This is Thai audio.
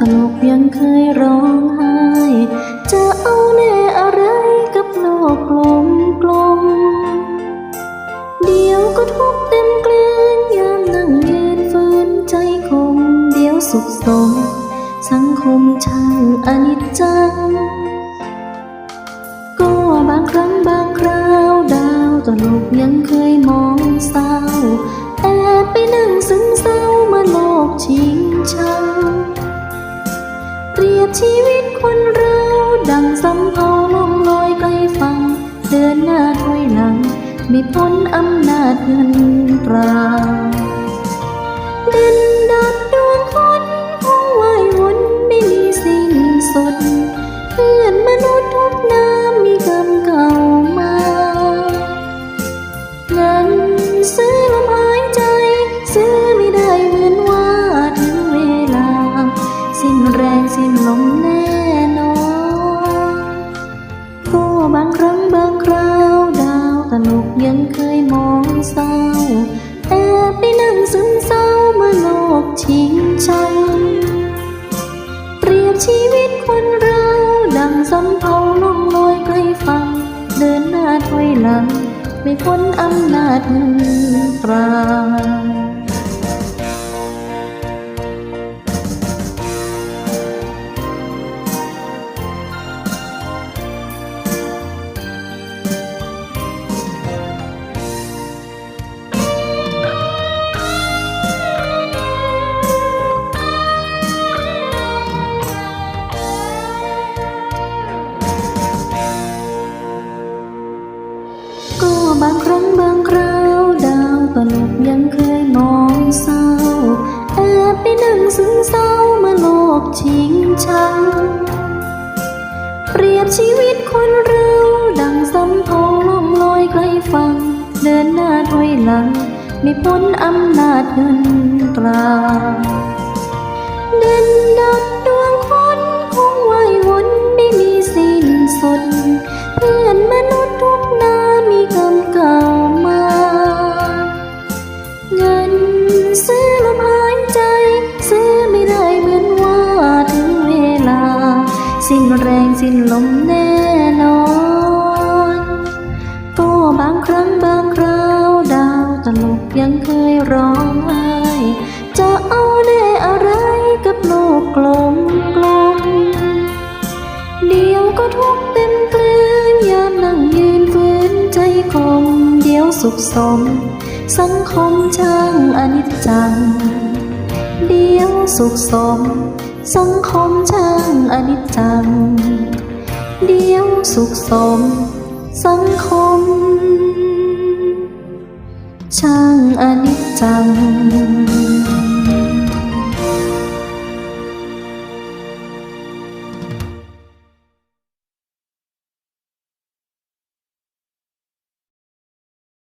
ตลกยังเคยร้องไห้ จะเอาแน่อะไรกับโลกกลมกลม เดี๋ยวก็ทุกเต็มเกลือนยามนั่งยืนฝืนใจคงเดี๋ยวสุขสม สังคมช่างอนิจจัง ก็บางครั้งบางคราวดาวตลกยังเคยมอง ชีวิตคนเราดังสำเภาล่องลอยไกลฟัง เดินหน้าถอยหลัง ไม่พ้นอำนาจเงินตราเดินดับดวงคนคงไหวายวนไม่มีสิ้นสุดเพื่อ แรงสิ้นลมแน่นอนก็บางครั้งบางคราวดาวตลกยังเคยมองเศร้าแอบไปนั่งซึมเศร้าเมื่อโลกชิงชังเปรียบชีวิตคนเราดังสำเภาล่องลอยไกลฝั่งเดินหน้าถอยหลัง ไม่พ้นอำนาจเงินตรา ไปนั่งเศร้าเมื่อโลกชิงชัง เปรียบชีวิตคนเราดังสำเภาล่องลอยไกลฟัง เดินหน้าถอยหลัง ไม่พ้นอำนาจเงินตรา ร้องไห้จะเอาแน่อะไรกับโลกกลมกลมเดี๋ยวก็ทุกเต็มเกลือนยามนั่งยืนฝืนใจคมเดี๋ยวสุขสม สังคมช่างอนิจจัง เดี๋ยวสุขสม สังคมช่างอนิจจัง เดี๋ยวสุขสม สังคม ช่างอนิจจัง